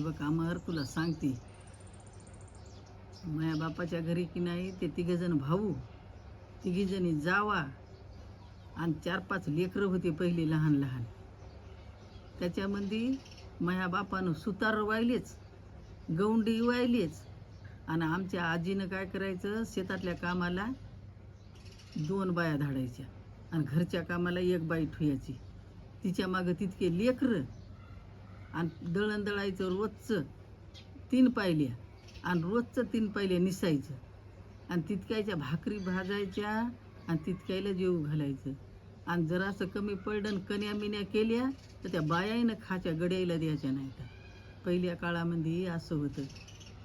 बघ तुला सांगते. माया बापाच्या घरी की नाही ते तिघजण भाऊ तिघीजणी जावा आणि चार पाच लेकरं होते पहिले लहान लहान त्याच्यामध्ये माझ्या बापानं सुतार वाहिलेच गौंडी वाहिलेच आणि आमच्या आजीनं काय करायचं शेतातल्या कामाला दोन बाया धाडायच्या आणि घरच्या कामाला एक बाई ठुयाची. तिच्या मागं तितके लेकरं आणि दळण दळायचं रोजचं तीन पायल्या. आणि रोजचं तीन पायल्या निसायचं. आणि तितक्याच्या भाकरी भाजायच्या आणि तितक्याला जेव घालायचं. आणि जरासं कमी पडलं कन्या मिन्या केल्या तर त्या बायाईनं खाच्या गड्याईला द्यायच्या नाही का? पहिल्या काळामध्ये असं होतं.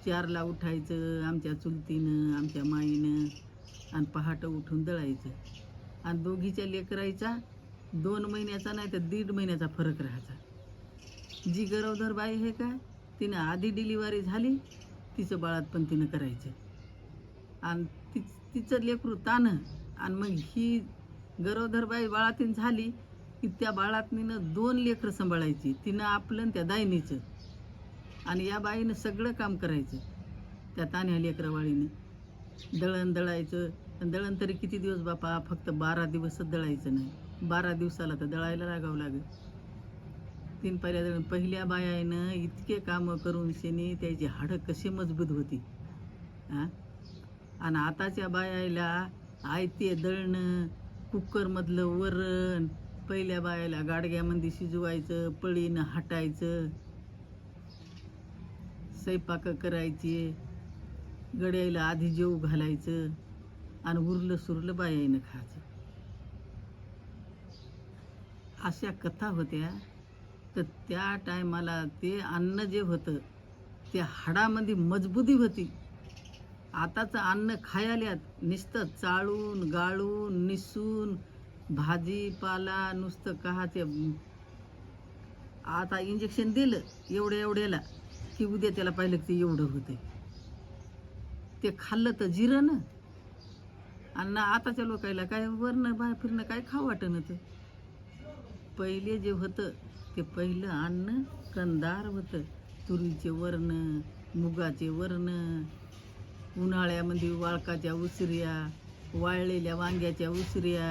चारला उठायचं आमच्या चुलतीनं आमच्या माईनं आणि पहाटं उठून दळायचं. आणि दोघीच्या लेकरायचा दोन महिन्याचा नाही तर दीड महिन्याचा फरक राहायचा. जी गरोदर बाई आहे काय तिनं आधी डिलिव्हरी झाली तिचं बाळात पण तिनं करायचं. आणि ति तिचं लेकरू तानं आणि मग ही गरोदर बाई बाळातीन झाली की त्या बाळातनीनं दोन लेकरं सांभाळायची तिनं आपलं आणि त्या दायनीचं आणि या बाईनं सगळं काम करायचं त्या तान्या लेकरवाळीनं दळण दळायचं आणि दळण तरी किती दिवस बापा फक्त बारा दिवसच दळायचं नाही. बारा दिवसाला तर दळायला लागावं लागेल. तीन पहिल्या पहिल्या बायानं इतके कामं करून शेणी त्याची हाडं कशी मजबूत होती हां? आणि आताच्या बायाला आयते दळणं कुकरमधलं वरण पहिल्या बायाला गाडग्यामध्ये शिजवायचं पळीनं हटायचं स्वयंपाक करायचे गड्याला आधी जेव घालायचं आणि उरलं सुरलं बायानं खायचं. अशा कथा होत्या. तर त्या टायमाला ते अन्न जे होतं ते हाडामध्ये मजबूती होती. आताचं अन्न खायाल्यात नुसतं चाळून गाळून निसून भाजीपाला नुसतं कहाचे. आता इंजेक्शन दिलं एवढ्या एवढ्याला की उद्या त्याला पाहिलं की ते एवढं होते ते खाल्लं तर जिरं ना. आणि आताच्या लोकायला काय वरणं बाहेर फिरणं काय खाऊ वाटणं ते? पहिले जे होतं ते पहिलं अन्न कंदार होतं. तुरीचे वर्ण मुगाचे वर्ण उन्हाळ्यामध्ये वाळकाच्या उसऱ्या वाळलेल्या वांग्याच्या उसऱ्या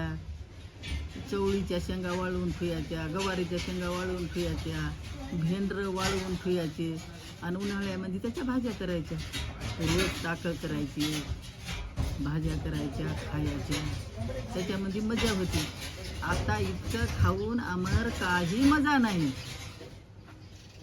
चवळीच्या शेंगा वाळवून ठुयाच्या गवारीच्या शेंगा वाळवून ठुयाच्या भेंडरं वाळवून ठुयाचे आणि उन्हाळ्यामध्ये त्याच्या भाज्या करायच्या. रोज टाकळ करायची भाज्या करायच्या खायच्या. त्याच्यामध्ये मजा होती. आता इतकं खाऊन अमर काही मजा नाही.